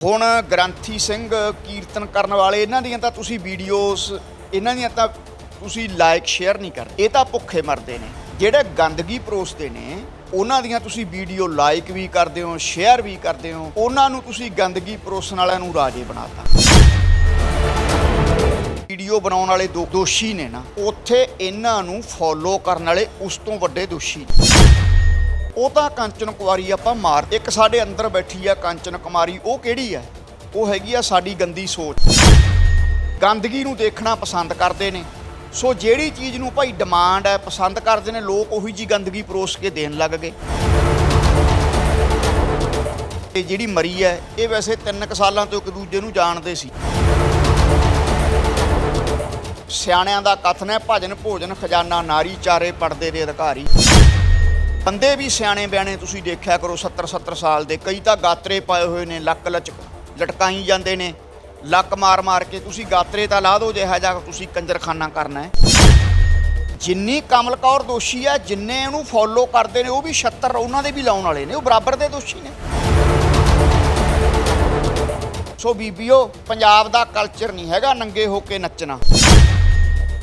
ਹੁਣ ਗ੍ਰੰਥੀ ਸਿੰਘ ਕੀਰਤਨ ਕਰਨ ਵਾਲੇ, ਇਹਨਾਂ ਦੀਆਂ ਤਾਂ ਤੁਸੀਂ ਵੀਡੀਓਜ਼ ਇਹਨਾਂ ਦੀਆਂ ਤਾਂ ਤੁਸੀਂ ਲਾਈਕ ਸ਼ੇਅਰ ਨਹੀਂ ਕਰਦੇ ਇਹ ਤਾਂ ਭੁੱਖੇ ਮਰਦੇ ਨੇ। ਜਿਹੜੇ ਗੰਦਗੀ ਪਰੋਸਦੇ ਨੇ, ਉਹਨਾਂ ਦੀਆਂ ਤੁਸੀਂ ਵੀਡੀਓ ਲਾਈਕ ਵੀ ਕਰਦੇ ਹੋ ਸ਼ੇਅਰ ਵੀ ਕਰਦੇ ਹੋ, ਉਹਨਾਂ ਨੂੰ ਤੁਸੀਂ ਗੰਦਗੀ ਪਰੋਸਣ ਵਾਲਿਆਂ ਨੂੰ ਰਾਜੇ ਬਣਾਤਾ। ਵੀਡੀਓ ਬਣਾਉਣ ਵਾਲੇ ਦੋ ਦੋਸ਼ੀ ਨੇ ਨਾ, ਉੱਥੇ ਇਹਨਾਂ ਨੂੰ ਫੋਲੋ ਕਰਨ ਵਾਲੇ ਉਸ ਤੋਂ ਵੱਡੇ ਦੋਸ਼ੀ ਨੇ। ਉਹ ਤਾਂ ਕੰਚਨ ਕੁਮਾਰੀ ਆਪਾਂ ਮਾਰ ਇੱਕ ਸਾਡੇ ਅੰਦਰ ਬੈਠੀ ਆ ਕੰਚਨ ਕੁਮਾਰੀ, ਉਹ ਕਿਹੜੀ ਆ? ਉਹ ਹੈਗੀ ਆ ਸਾਡੀ ਗੰਦੀ ਸੋਚ। ਗੰਦਗੀ ਨੂੰ ਦੇਖਣਾ ਪਸੰਦ ਕਰਦੇ ਨੇ। ਸੋ ਜਿਹੜੀ ਚੀਜ਼ ਨੂੰ ਭਾਈ ਡਿਮਾਂਡ ਹੈ ਪਸੰਦ ਕਰਦੇ ਨੇ, ਲੋਕ ਉਹੀ ਜੀ ਗੰਦਗੀ ਪਰੋਸ ਕੇ ਦੇਣ ਲੱਗ ਗਏ। ਇਹ ਜਿਹੜੀ ਮਰੀ ਹੈ ਇਹ ਵੈਸੇ ਤਿੰਨ ਕੁ ਸਾਲਾਂ ਤੋਂ ਇੱਕ ਦੂਜੇ ਨੂੰ ਜਾਣਦੇ ਸੀ। ਸਿਆਣਿਆਂ ਦਾ ਕਥਨ ਹੈ, ਭਜਨ ਭੋਜਨ ਖਜ਼ਾਨਾ ਨਾਰੀ ਚਾਰੇ ਪੜਦੇ ਦੇ ਅਧਿਕਾਰੀ। ਬੰਦੇ ਵੀ ਸਿਆਣੇ ਬਿਆਣੇ ਤੁਸੀਂ ਦੇਖਿਆ ਕਰੋ 70 70 ਸਾਲ ਦੇ। ਕਈ ਤਾਂ ਗਾਤਰੇ ਪਾਏ ਹੋਏ ਨੇ, ਲੱਕ ਲਚਕ ਲਟਕਾਈ ਜਾਂਦੇ ਨੇ। ਲੱਕ ਮਾਰ ਮਾਰ ਕੇ ਤੁਸੀਂ ਗਾਤਰੇ ਤਾਂ ਲਾ ਦਿਓ ਜਿਹਾ ਜਾ ਤੁਸੀਂ ਕੰਜਰਖਾਨਾ ਕਰਨਾ ਹੈ। ਜਿੰਨੀ ਕਮਲ ਕੌਰ ਦੋਸ਼ੀ ਹੈ, ਜਿੰਨੇ ਉਹਨੂੰ ਫੋਲੋ ਕਰਦੇ ਨੇ, ਉਹ ਵੀ 76 ਉਹਨਾਂ ਦੇ ਵੀ ਲਾਉਣ ਵਾਲੇ ਨੇ, ਉਹ ਬਰਾਬਰ ਦੇ ਦੋਸ਼ੀ ਨੇ। ਸੋ ਬੀਬੀਓ, ਪੰਜਾਬ ਦਾ ਕਲਚਰ ਨਹੀਂ ਹੈਗਾ ਨੰਗੇ ਹੋ ਕੇ ਨੱਚਣਾ।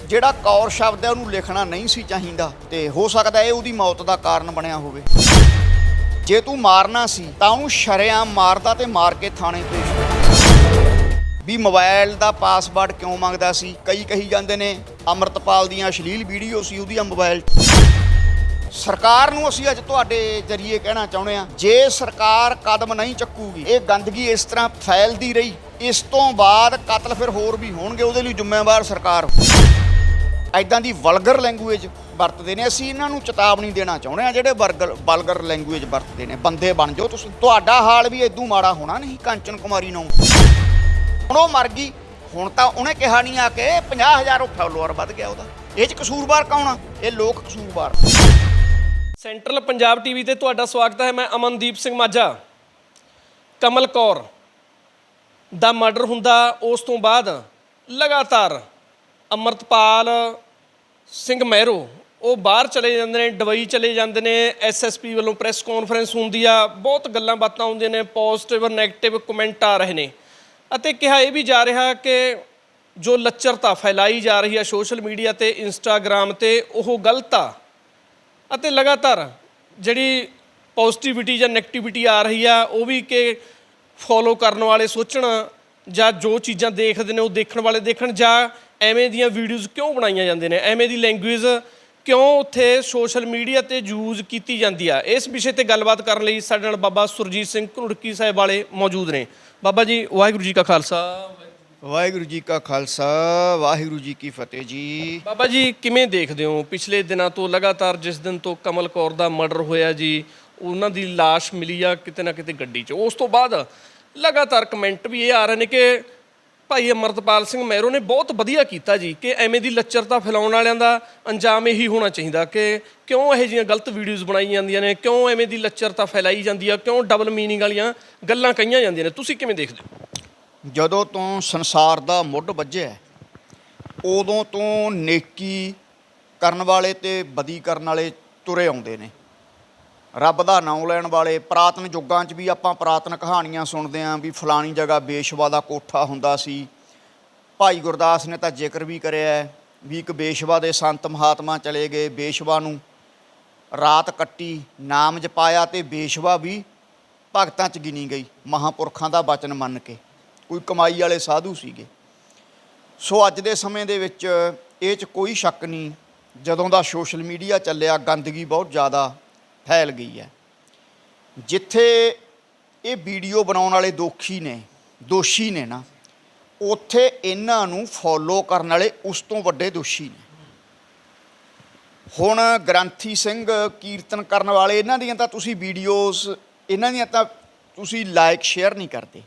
ਜਿਹੜਾ ਕੌਰ ਸ਼ਬਦ ਹੈ, ਉਹਨੂੰ ਲਿਖਣਾ ਨਹੀਂ ਸੀ ਚਾਹੀਦਾ ਤੇ ਹੋ ਸਕਦਾ ਇਹ ਉਹਦੀ ਮੌਤ ਦਾ ਕਾਰਨ ਬਣਿਆ ਹੋਵੇ। ਜੇ ਤੂੰ ਮਾਰਨਾ ਸੀ, ਤਾਂ ਉਹਨੂੰ ਸ਼ਰੇਆਮ ਮਾਰਦਾ ਤੇ ਮਾਰ ਕੇ ਥਾਣੇ ਪੇਸ਼ ਵੀ ਮੋਬਾਈਲ ਦਾ ਪਾਸਵਰਡ ਕਿਉਂ ਮੰਗਦਾ ਸੀ? ਕਈ ਕਹੀ ਜਾਂਦੇ ਨੇ, ਅਮਰਤਪਾਲ ਦੀਆਂ ਅਸ਼ਲੀਲ ਵੀਡੀਓ ਸੀ ਉਹਦੀਆਂ ਮੋਬਾਈਲ ਸਰਕਾਰ ਨੂੰ ਅਸੀਂ ਅੱਜ ਤੁਹਾਡੇ ਜਰੀਏ ਕਹਿਣਾ ਚਾਹੁੰਦੇ ਆ ਜੇ ਸਰਕਾਰ ਕਦਮ ਨਹੀਂ ਚੱਕੂਗੀ, ਇਹ ਗੰਦਗੀ ਇਸ ਤਰ੍ਹਾਂ ਫੈਲਦੀ ਰਹੀ, ਇਸ ਤੋਂ ਬਾਅਦ ਕਤਲ ਫਿਰ ਹੋਰ ਵੀ ਹੋਣਗੇ, ਉਹਦੇ ਲਈ ਜ਼ਿੰਮੇਵਾਰ ਸਰਕਾਰ ਐਦਾਂ ਦੀ ਵਲਗਰ ਲੈਂਗੁਏਜ ਵਰਤਦੇ ਨੇ। ਅਸੀਂ ਇਹਨਾਂ ਨੂੰ ਚੇਤਾਵਨੀ ਦੇਣਾ ਚਾਹੁੰਦੇ ਆ ਜਿਹੜੇ ਵਰਗਰ ਵਲਗਰ ਲੈਂਗੁਏਜ ਵਰਤਦੇ ਨੇ। ਬੰਦੇ ਬਣ ਜਾਓ ਤੁਸੀਂ। ਤੁਹਾਡਾ ਹਾਲ ਵੀ ਇਦੋਂ ਮਾੜਾ ਹੋਣਾ ਨਹੀਂ, ਕੰਚਨ ਕੁਮਾਰੀ ਨੂੰ। ਹੁਣ ਉਹ ਮਰ ਗਈ। ਹੁਣ ਤਾਂ ਉਹਨੇ ਕਿਹਾ ਨਹੀਂ ਆ ਕੇ 50000 ਉਹ ਫਾਲੋਅਰ ਵੱਧ ਗਿਆ ਉਹਦਾ। ਇਹ ਚ ਕਸੂਰਵਾਰ ਕੌਣ ਆ? ਇਹ ਲੋਕ ਕਸੂਰਵਾਰ। ਸੈਂਟਰਲ ਪੰਜਾਬ ਟੀਵੀ ਤੇ ਤੁਹਾਡਾ ਸਵਾਗਤ ਹੈ। ਮੈਂ ਅਮਨਦੀਪ ਸਿੰਘ ਮਾਝਾ। ਕਮਲ ਕੌਰ। ਦਾ ਮਰਡਰ ਹੁੰਦਾ ਉਸ ਤੋਂ ਬਾਅਦ ਲਗਾਤਾਰ। ਅਮਰਤਪਾਲ ਸਿੰਘ ਮਹਿਰੋ, ਉਹ ਬਾਹਰ ਚਲੇ ਜਾਂਦੇ ਨੇ ਦੁਬਈ ਚਲੇ ਜਾਂਦੇ ਨੇ ਐਸਐਸਪੀ ਵੱਲੋਂ ਪ੍ਰੈਸ ਕਾਨਫਰੰਸ ਹੁੰਦੀ ਆ, ਬਹੁਤ ਗੱਲਾਂ ਬਾਤਾਂ ਹੁੰਦੀਆਂ ਨੇ ਪੋਜ਼ਿਟਿਵ ਔਰ 네ਗੇਟਿਵ ਕਮੈਂਟ ਆ ਰਹੇ ਨੇ। ਅਤੇ ਕਿਹਾ ਇਹ ਵੀ ਜਾ ਰਿਹਾ ਕਿ ਜੋ ਲੱਚਰਤਾ ਫੈਲਾਈ ਜਾ ਰਹੀ ਆ ਸੋਸ਼ਲ ਮੀਡੀਆ ਤੇ ਇੰਸਟਾਗ੍ਰam ਤੇ, ਉਹ ਗਲਤ ਆ। ਅਤੇ ਲਗਾਤਾਰ ਜਿਹੜੀ ਪੋਜ਼ਿਟਿਵਿਟੀ ਜਾਂ 네ਗੇਟਿਵਿਟੀ ਆ ਰਹੀ ਆ, ਉਹ ਵੀ ਕਿ ਫੋਲੋ ਕਰਨ ਵਾਲੇ ਸੋਚਣ ਜਾਂ ਜੋ ਚੀਜ਼ਾਂ ਦੇਖਦੇ ਨੇ, ਉਹ ਦੇਖਣ ਵਾਲੇ ਦੇਖਣ ਜਾਂ ਐਵੇਂ ਦੀਆਂ ਵੀਡੀਓਜ਼ ਕਿਉਂ ਬਣਾਈਆਂ ਜਾਂਦੇ ਨੇ? ਐਵੇਂ ਦੀ ਲੈਂਗੁਏਜ ਕਿਉਂ ਉੱਥੇ ਸੋਸ਼ਲ ਮੀਡੀਆ ਤੇ ਯੂਜ਼ ਕੀਤੀ ਜਾਂਦੀ ਆ? ਇਸ ਵਿਸ਼ੇ ਤੇ ਗੱਲਬਾਤ ਕਰਨ ਲਈ ਸਾਡੇ ਨਾਲ ਬਾਬਾ ਸੁਰਜੀਤ ਸਿੰਘ ਘੁੜਕੀ ਸਾਹਿਬ ਵਾਲੇ ਮੌਜੂਦ ਨੇ। ਬਾਬਾ ਜੀ ਵਾਹਿਗੁਰੂ ਜੀ ਕਾ ਖਾਲਸਾ ਵਾਹਿਗੁਰੂ ਜੀ ਕਾ ਖਾਲਸਾ ਵਾਹਿਗੁਰੂ ਜੀ ਕੀ ਫਤਿਹ ਜੀ। ਬਾਬਾ ਜੀ ਕਿਵੇਂ ਦੇਖਦੇ ਹੋ? ਪਿਛਲੇ ਦਿਨਾਂ ਤੋਂ ਲਗਾਤਾਰ ਜਿਸ ਦਿਨ ਤੋਂ ਕਮਲ ਕੌਰ ਦਾ ਮਰਡਰ ਹੋਇਆ ਜੀ ਉਹਨਾਂ ਦੀ লাশ ਮਿਲੀ ਆ ਕਿਤੇ ਨਾ ਕਿਤੇ ਗੱਡੀ 'ਚ। ਉਸ ਤੋਂ ਬਾਅਦ ਲਗਾਤਾਰ ਕਮੈਂਟ ਵੀ ਇਹ ਆ ਰਹੇ ਨੇ ਕਿ ਭਾਈ ਅਮਰਤਪਾਲ ਸਿੰਘ ਮਹਿਰੋ ਨੇ ਬਹੁਤ ਵਧੀਆ ਕੀਤਾ ਜੀ ਕਿ ਐਵੇਂ ਦੀ ਲੱਚਰਤਾ ਫੈਲਾਉਣ ਵਾਲਿਆਂ ਦਾ ਅੰਜਾਮ ਇਹੀ ਹੋਣਾ ਚਾਹੀਦਾ ਕਿ ਕਿਉਂ ਇਹੋ ਜਿਹੀਆਂ ਗਲਤ ਵੀਡੀਓਜ਼ ਬਣਾਈ ਜਾਂਦੀਆਂ ਨੇ, ਕਿਉਂ ਐਵੇਂ ਦੀ ਲੱਚਰਤਾ ਫੈਲਾਈ ਜਾਂਦੀ ਆ, ਕਿਉਂ ਡਬਲ ਮੀਨਿੰਗ ਵਾਲੀਆਂ ਗੱਲਾਂ ਕਹੀਆਂ ਜਾਂਦੀਆਂ ਨੇ। ਤੁਸੀਂ ਕਿਵੇਂ ਦੇਖਦੇ ਹੋ? ਜਦੋਂ ਤੋਂ ਸੰਸਾਰ ਦਾ ਮੁੱਢ ਵੱਜਿਆ, ਉਦੋਂ ਤੋਂ ਨੇਕੀ ਕਰਨ ਵਾਲੇ ਤੇ ਬਦੀ ਕਰਨ ਵਾਲੇ ਤੁਰੇ ਆਉਂਦੇ ਨੇ। ਰੱਬ ਦਾ ਨਾਮ ਲੈਣ ਵਾਲੇ, ਪ੍ਰਾਤਨ ਯੁੱਗਾਂ 'ਚ ਵੀ ਆਪਾਂ ਪ੍ਰਾਤਨ ਕਹਾਣੀਆਂ ਸੁਣਦੇ ਆਂ ਵੀ ਫਲਾਣੀ ਜਗ੍ਹਾ ਬੇਸ਼ਵਾ ਦਾ ਕੋਠਾ ਹੁੰਦਾ ਸੀ। ਭਾਈ ਗੁਰਦਾਸ ਨੇ ਤਾਂ ਜ਼ਿਕਰ ਵੀ ਕਰਿਆ ਵੀ ਇੱਕ ਬੇਸ਼ਵਾ ਦੇ ਸੰਤ ਮਹਾਤਮਾ ਚਲੇ ਗਏ। ਬੇਸ਼ਵਾ ਨੂੰ ਰਾਤ ਕੱਟੀ, ਨਾਮ ਜਪਾਇਆ ਤੇ ਬੇਸ਼ਵਾ ਵੀ ਭਗਤਾਂ 'ਚ ਗਿਣੀ ਗਈ, ਮਹਾਪੁਰਖਾਂ ਦਾ ਬਚਨ ਮੰਨ ਕੇ। ਕੋਈ ਕਮਾਈ ਵਾਲੇ ਸਾਧੂ ਸੀਗੇ। ਸੋ ਅੱਜ ਦੇ ਸਮੇਂ ਦੇ ਵਿੱਚ ਇਹ 'ਚ ਕੋਈ ਸ਼ੱਕ ਨਹੀਂ, ਜਦੋਂ ਦਾ ਸੋਸ਼ਲ ਮੀਡੀਆ ਚੱਲਿਆ, ਗੰਦਗੀ ਬਹੁਤ ਜ਼ਿਆਦਾ ਫੈਲ ਗਈ ਹੈ। ਜਿੱਥੇ ਇਹ ਵੀਡੀਓ ਬਣਾਉਣ ਵਾਲੇ ਦੋਖੀ ਨੇ, ਦੋਸ਼ੀ ਨੇ ਨਾ, ਉੱਥੇ ਇਹਨਾਂ ਨੂੰ ਫੋਲੋ ਕਰਨ ਵਾਲੇ ਉਸ ਤੋਂ ਵੱਡੇ ਦੋਸ਼ੀ ਨੇ। ਹੁਣ ਗ੍ਰੰਥੀ ਸਿੰਘ ਕੀਰਤਨ ਕਰਨ ਵਾਲੇ, ਇਹਨਾਂ ਦੀਆਂ ਤਾਂ ਤੁਸੀਂ ਵੀਡੀਓਜ਼ ਇਹਨਾਂ ਦੀਆਂ ਤਾਂ ਤੁਸੀਂ ਲਾਈਕ ਸ਼ੇਅਰ ਨਹੀਂ ਕਰਦੇ।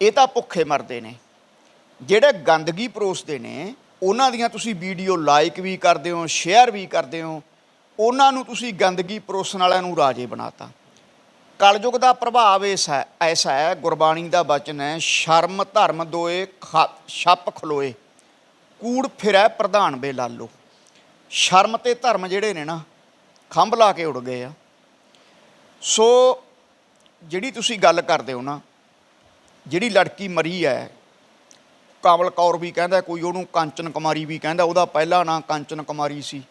ਇਹ ਤਾਂ ਭੁੱਖੇ ਮਰਦੇ ਨੇ। ਜਿਹੜੇ ਗੰਦਗੀ ਪਰੋਸਦੇ ਨੇ, ਉਹਨਾਂ ਦੀਆਂ ਤੁਸੀਂ ਵੀਡੀਓ ਲਾਈਕ ਵੀ ਕਰਦੇ ਹੋ ਸ਼ੇਅਰ ਵੀ ਕਰਦੇ ਹੋ। ਉਹਨਾਂ ਨੂੰ ਤੁਸੀਂ ਗੰਦਗੀ ਪਰੋਸਣ ਵਾਲਿਆਂ ਨੂੰ ਰਾਜੇ ਬਣਾਤਾ। ਕਲਯੁਗ ਦਾ ਪ੍ਰਭਾਵ ਇਸ ਹੈ ਐਸਾ ਹੈ, ਗੁਰਬਾਣੀ ਦਾ ਬਚਨ ਹੈ, ਸ਼ਰਮ ਧਰਮ ਦੋਏ, ਖ- ਛੱਪ ਖਲੋਏ, ਕੂੜ ਫਿਰੈ ਪ੍ਰਧਾਨ ਬੇ ਲਾਲੋ ਸ਼ਰਮ ਤੇ ਧਰਮ ਜਿਹੜੇ ਨੇ ਨਾ, ਖੰਭ ਲਾ ਕੇ ਉੜ ਗਏ ਆ। ਸੋ ਜਿਹੜੀ ਤੁਸੀਂ ਗੱਲ ਕਰਦੇ ਹੋ ਨਾ, ਜਿਹੜੀ ਲੜਕੀ ਮਰੀ ਹੈ ਕਾਬਲ ਕੌਰ ਵੀ ਕਹਿੰਦਾ, ਕੋਈ ਉਹਨੂੰ ਕਾਂਚਨ ਕੁਮਾਰੀ ਵੀ ਕਹਿੰਦਾ, ਉਹਦਾ ਪਹਿਲਾ ਨਾਂ ਕਾਂਚਨ ਕੁਮਾਰੀ ਸੀ।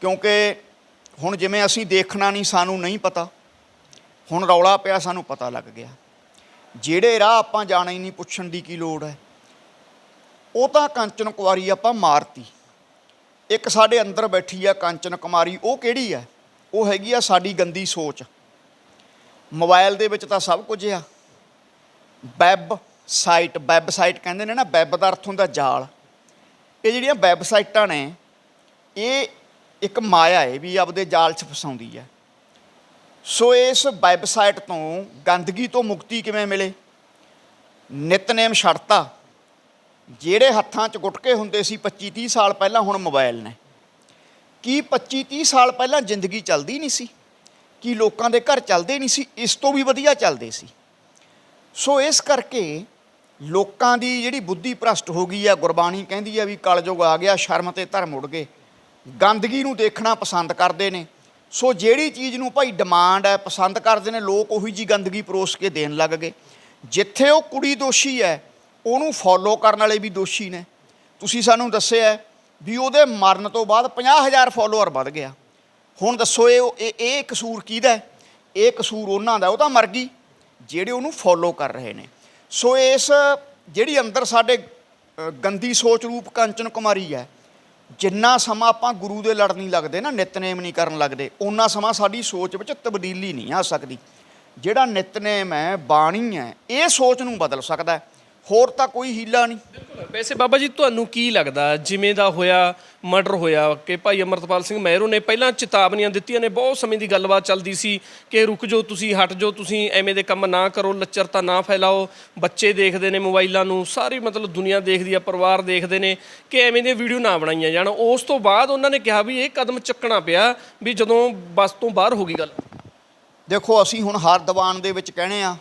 ਕਿਉਂਕਿ ਹੁਣ ਜਿਵੇਂ ਅਸੀਂ ਦੇਖਣਾ ਨਹੀਂ, ਸਾਨੂੰ ਨਹੀਂ ਪਤਾ। ਹੁਣ ਰੌਲਾ ਪਿਆ, ਸਾਨੂੰ ਪਤਾ ਲੱਗ ਗਿਆ। ਜਿਹੜੇ ਰਾਹ ਆਪਾਂ ਜਾਣਾ ਹੀ ਨਹੀਂ ਪੁੱਛਣ ਦੀ ਕੀ ਲੋੜ ਹੈ। ਉਹ ਤਾਂ ਕੰਚਨ ਕੁਮਾਰੀ ਆਪਾਂ ਮਾਰਤੀ। ਇੱਕ ਸਾਡੇ ਅੰਦਰ ਬੈਠੀ ਆ ਕੰਚਨ ਕੁਮਾਰੀ, ਉਹ ਕਿਹੜੀ ਆ ਉਹ ਹੈਗੀ ਆ ਸਾਡੀ ਗੰਦੀ ਸੋਚ। ਮੋਬਾਈਲ ਦੇ ਵਿੱਚ ਤਾਂ ਸਭ ਕੁਝ ਆ। ਵੈਬ ਸਾਈਟ ਵੈਬਸਾਈਟ ਕਹਿੰਦੇ ਨੇ ਨਾ, ਵੈਬ ਦਾ ਅਰਥ ਹੁੰਦਾ ਜਾਲ। ਇਹ ਜਿਹੜੀਆਂ ਵੈਬਸਾਈਟਾਂ ਨੇ, ਇਹ ਇੱਕ ਮਾਇਆ ਹੈ ਵੀ ਆਪਦੇ ਜਾਲ 'ਚ ਫਸਾਉਂਦੀ ਹੈ। ਸੋ ਇਸ ਵੈਬਸਾਈਟ ਤੋਂ ਗੰਦਗੀ ਤੋਂ ਮੁਕਤੀ ਕਿਵੇਂ ਮਿਲੇ? ਨਿਤਨੇਮ ਛੱਡਤਾ ਜਿਹੜੇ ਹੱਥਾਂ 'ਚ ਗੁਟਕੇ ਹੁੰਦੇ ਸੀ 25 30 ਸਾਲ ਪਹਿਲਾਂ ਹੁਣ ਮੋਬਾਈਲ ਨੇ। ਕੀ 25 30 ਸਾਲ ਪਹਿਲਾਂ ਜ਼ਿੰਦਗੀ ਚੱਲਦੀ ਨਹੀਂ ਸੀ? ਕੀ ਲੋਕਾਂ ਦੇ ਘਰ ਚੱਲਦੇ ਨਹੀਂ ਸੀ? ਇਸ ਤੋਂ ਵੀ ਵਧੀਆ ਚੱਲਦੇ ਸੀ। ਸੋ ਇਸ ਕਰਕੇ ਲੋਕਾਂ ਦੀ ਜਿਹੜੀ ਬੁੱਧੀ ਭ੍ਰਸ਼ਟ ਹੋ ਗਈ ਆ, ਗੁਰਬਾਣੀ ਕਹਿੰਦੀ ਆ ਵੀ ਕਲਯੁਗ ਆ ਗਿਆ, ਸ਼ਰਮ ਤੇ ਧਰਮ ਉੱਡ ਗਏ। ਗੰਦਗੀ ਨੂੰ ਦੇਖਣਾ ਪਸੰਦ ਕਰਦੇ ਨੇ। ਸੋ ਜਿਹੜੀ ਚੀਜ਼ ਨੂੰ ਭਾਈ ਡਿਮਾਂਡ ਹੈ, ਪਸੰਦ ਕਰਦੇ ਨੇ, ਲੋਕ ਉਹੀ ਜੀ ਗੰਦਗੀ ਪਰੋਸ ਕੇ ਦੇਣ ਲੱਗ ਗਏ। ਜਿੱਥੇ ਉਹ ਕੁੜੀ ਦੋਸ਼ੀ ਹੈ, ਉਹਨੂੰ ਫੋਲੋ ਕਰਨ ਵਾਲੇ ਵੀ ਦੋਸ਼ੀ ਨੇ। ਤੁਸੀਂ ਸਾਨੂੰ ਦੱਸਿਆ ਵੀ ਉਹਦੇ ਮਰਨ ਤੋਂ ਬਾਅਦ 50000 ਫੋਲੋਅਰ ਵੱਧ ਗਿਆ। ਹੁਣ ਦੱਸੋ ਇਹ ਇਹ ਕਸੂਰ ਕਿਹਦਾ ਇਹ ਕਸੂਰ ਉਹਨਾਂ ਦਾ, ਉਹ ਤਾਂ ਮਰ ਗਈ, ਜਿਹੜੇ ਉਹਨੂੰ ਫੋਲੋ ਕਰ ਰਹੇ ਨੇ। ਸੋ ਇਸ ਜਿਹੜੀ ਅੰਦਰ ਸਾਡੇ ਗੰਦੀ ਸੋਚ ਰੂਪ ਕੰਚਨ ਕੁਮਾਰੀ ਹੈ ਜਿੰਨਾ ਸਮਾਂ ਆਪਾਂ ਗੁਰੂ ਦੇ ਲੜ ਨਹੀਂ ਲੱਗਦੇ ਨਾ, ਨਿਤਨੇਮ ਨਹੀਂ ਕਰਨ ਲੱਗਦੇ ਉਹਨਾਂ ਸਮਾਂ ਸਾਡੀ ਸੋਚ ਵਿੱਚ ਤਬਦੀਲੀ ਨਹੀਂ ਆ ਸਕਦੀ ਜਿਹੜਾ ਨਿਤਨੇਮ ਹੈ, ਬਾਣੀ ਹੈ, ਇਹ ਸੋਚ ਨੂੰ ਬਦਲ ਸਕਦਾ ਹੈ। ਹੋਰ ਤਾਂ ਕੋਈ ਹੀਲਾ ਨਹੀਂ। ਬਿਲਕੁਲ। ਵੈਸੇ ਬਾਬਾ ਜੀ ਤੁਹਾਨੂੰ ਕੀ ਲੱਗਦਾ ਜਿਵੇਂ ਦਾ ਹੋਇਆ ਮਰਡਰ ਹੋਇਆ ਕਿ ਭਾਈ ਅਮਰਤਪਾਲ ਸਿੰਘ ਮਹਿਰੋ ਨੇ ਪਹਿਲਾਂ ਚੇਤਾਵਨੀਆਂ ਦਿੱਤੀਆਂ ਨੇ ਬਹੁਤ ਸਮੇਂ ਦੀ ਗੱਲਬਾਤ ਚੱਲਦੀ ਸੀ ਕਿ ਰੁਕ ਜਾਓ ਤੁਸੀਂ ਹਟ ਜਾਓ ਤੁਸੀਂ ਐਵੇਂ ਦੇ ਕੰਮ ਨਾ ਕਰੋ ਲੱਚਰਤਾ ਨਾ ਫੈਲਾਓ। ਬੱਚੇ ਦੇਖਦੇ ਨੇ ਮੋਬਾਈਲਾਂ ਨੂੰ ਸਾਰੀ ਮਤਲਬ ਦੁਨੀਆ ਦੇਖਦੀ ਆ ਪਰਿਵਾਰ ਦੇਖਦੇ ਨੇ ਕਿ ਐਵੇਂ ਦੀਆਂ ਵੀਡੀਓ ਨਾ ਬਣਾਈਆਂ ਜਾਣ। ਉਸ ਤੋਂ ਬਾਅਦ ਉਹਨਾਂ ਨੇ ਕਿਹਾ ਵੀ ਇਹ ਕਦਮ ਚੱਕਣਾ ਪਿਆ ਵੀ ਜਦੋਂ ਬਸ ਤੋਂ ਬਾਹਰ ਹੋ ਗਈ ਗੱਲ। ਦੇਖੋ ਅਸੀਂ ਹੁਣ ਹਰ ਦੀਵਾਨ ਦੇ ਵਿੱਚ ਕਹਿੰਦੇ ਆ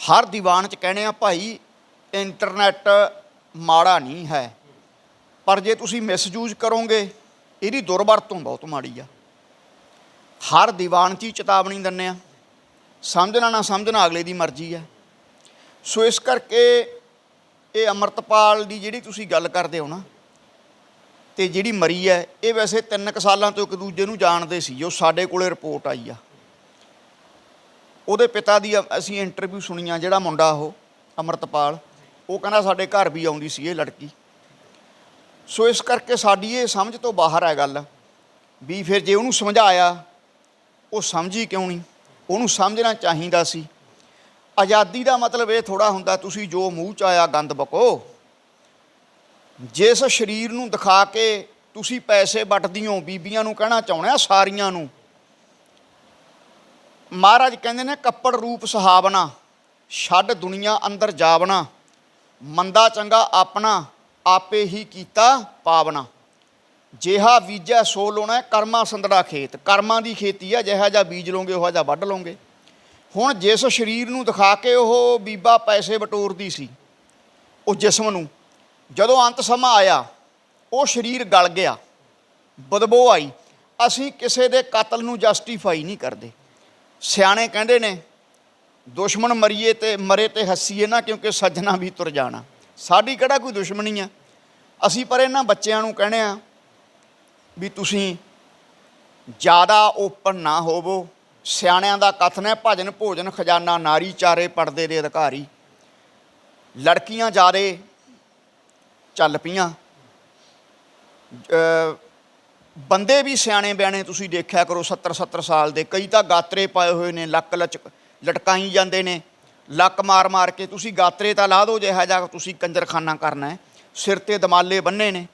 ਹਰ ਦੀਵਾਨ 'ਚ ਕਹਿੰਦੇ ਆ, ਭਾਈ, ਇੰਟਰਨੈਟ ਮਾੜਾ ਨਹੀਂ ਹੈ। ਪਰ ਜੇ ਤੁਸੀਂ ਮਿਸਯੂਜ਼ ਕਰੋਗੇ, ਇਹਦੀ ਦੁਰਵਰਤੋਂ ਬਹੁਤ ਮਾੜੀ ਆ। ਹਰ ਦੀਵਾਨ 'ਚ ਹੀ ਚੇਤਾਵਨੀ ਦਿੰਦੇ ਆ। ਸਮਝਣਾ ਨਾ ਸਮਝਣਾ ਅਗਲੇ ਦੀ ਮਰਜ਼ੀ ਹੈ ਸੋ ਇਸ ਕਰਕੇ ਇਹ ਅਮਰਤਪਾਲ ਦੀ ਜਿਹੜੀ ਤੁਸੀਂ ਗੱਲ ਕਰਦੇ ਹੋ ਨਾ, ਤੇ ਜਿਹੜੀ ਮਰੀ ਹੈ, ਇਹ ਵੈਸੇ ਤਿੰਨ ਕੁ ਸਾਲਾਂ ਤੋਂ ਇੱਕ ਦੂਜੇ ਨੂੰ ਜਾਣਦੇ ਸੀ, ਜੋ ਸਾਡੇ ਕੋਲੇ ਰਿਪੋਰਟ ਆਈ ਆ। ਉਹਦੇ ਪਿਤਾ ਦੀ ਅ- ਅਸੀਂ ਇੰਟਰਵਿਊ ਸੁਣੀਆਂ, ਜਿਹੜਾ ਮੁੰਡਾ ਉਹ, ਅਮਰਤਪਾਲ, ਉਹ ਕਹਿੰਦਾ ਸਾਡੇ ਘਰ ਵੀ ਆਉਂਦੀ ਸੀ ਇਹ ਲੜਕੀ। ਸੋ ਇਸ ਕਰਕੇ ਸਾਡੀ ਇਹ ਸਮਝ ਤੋਂ ਬਾਹਰ ਹੈ ਗੱਲ, ਵੀ ਫਿਰ ਜੇ ਉਹਨੂੰ ਸਮਝਾਇਆ, ਉਹ ਸਮਝੀ ਕਿਉਂ ਨਹੀਂ? ਉਹਨੂੰ ਸਮਝਣਾ ਚਾਹੀਦਾ ਸੀ। ਆਜ਼ਾਦੀ ਦਾ ਮਤਲਬ ਇਹ ਥੋੜਾ ਹੁੰਦਾ, ਤੁਸੀਂ ਜੋ ਮੂੰਹ ਚ ਆਇਆ ਗੰਦ ਬਕੋ। ਜਿਸ ਸਰੀਰ ਨੂੰ ਦਿਖਾ ਕੇ ਤੁਸੀਂ ਪੈਸੇ ਵੱਟਦੀ ਹੋ, ਬੀਬੀਆਂ ਨੂੰ ਕਹਿਣਾ ਚਾਹੁੰਦੇ ਆ ਸਾਰੀਆਂ ਨੂੰ ਮਹਾਰਾਜ ਕਹਿੰਦੇ ਨੇ ਕੱਪੜ ਰੂਪ ਸੁਹਾਵਣਾ, ਛੱਡ ਦੁਨੀਆ ਅੰਦਰ ਜਾਵਣਾ, ਮੰਦਾ ਚੰਗਾ ਆਪਣਾ, ਆਪੇ ਹੀ ਕੀਤਾ ਪਾਵਣਾ। ਜਿਹਾ ਬੀਜਾ ਸੋ ਲੋਣਾ, ਕਰਮਾ ਸੰਦੜਾ ਖੇਤ। ਕਰਮਾਂ ਦੀ ਖੇਤੀ ਆ, ਜਿਹਾ ਜਿਹਾ ਬੀਜ ਲੋਗੇ ਉਹ ਜਿਹਾ ਵੱਢ ਲੋਗੇ ਹੁਣ ਜਿਸ ਸਰੀਰ ਨੂੰ ਦਿਖਾ ਕੇ ਉਹ ਬੀਬਾ ਪੈਸੇ ਬਟੋਰਦੀ ਸੀ, ਉਹ ਜਿਸਮ ਨੂੰ, ਜਦੋਂ ਅੰਤ ਸਮਾਂ ਆਇਆ, ਉਹ ਸਰੀਰ ਗਲ ਗਿਆ। ਬਦਬੋ ਆਈ। ਅਸੀਂ ਕਿਸੇ ਦੇ ਕਤਲ ਨੂੰ ਜਸਟੀਫਾਈ ਨਹੀਂ ਕਰਦੇ। ਸਿਆਣੇ ਕਹਿੰਦੇ ਨੇ, ਦੁਸ਼ਮਣ ਮਰੀਏ ਤੇ ਮਰੇ ਤੇ ਹੱਸੀਏ ਨਾ ਕਿਉਂਕਿ ਸੱਜਣਾ ਵੀ ਤੁਰ ਜਾਣਾ। ਸਾਡੀ ਕਿਹੜਾ ਕੋਈ ਦੁਸ਼ਮਣੀ ਆ? ਅਸੀਂ ਪਰ ਇਹਨਾਂ ਬੱਚਿਆਂ ਨੂੰ ਕਹਿੰਦੇ ਆ ਵੀ ਤੁਸੀਂ ਜ਼ਿਆਦਾ ਓਪਨ ਨਾ ਹੋਵੋ। ਸਿਆਣਿਆਂ ਦਾ ਕਥਨ ਹੈ, ਭਜਨ, ਭੋਜਨ, ਖਜ਼ਾਨਾ, ਨਾਰੀ, ਚਾਰੇ ਪਰਦੇ ਦੇ ਅਧਿਕਾਰੀ। ਲੜਕੀਆਂ ਜ਼ਿਆਦੇ ਚੱਲ ਪਈਆਂ। ਬੰਦੇ ਵੀ ਸਿਆਣੇ ਬਿਆਣੇ ਤੁਸੀਂ ਦੇਖਿਆ ਕਰੋ 70 70 ਸਾਲ ਦੇ, ਕਈ ਤਾਂ ਗਾਤਰੇ ਪਾਏ ਹੋਏ ਨੇ, ਲੱਕ ਲਚਕ ਲਟਕਾਈ ਜਾਂਦੇ ਨੇ, ਲੱਕ ਮਾਰ ਮਾਰ ਕੇ ਤੁਸੀਂ ਗਾਤਰੇ ਤਾਂ ਲਾ ਦਿਓ ਜਿਹਾ ਜਾ ਤੁਸੀਂ ਕੰਜਰਖਾਨਾ ਕਰਨਾ ਹੈ, ਸਿਰ ਤੇ ਦਮਾਲੇ ਬੰਨੇ ਨੇ।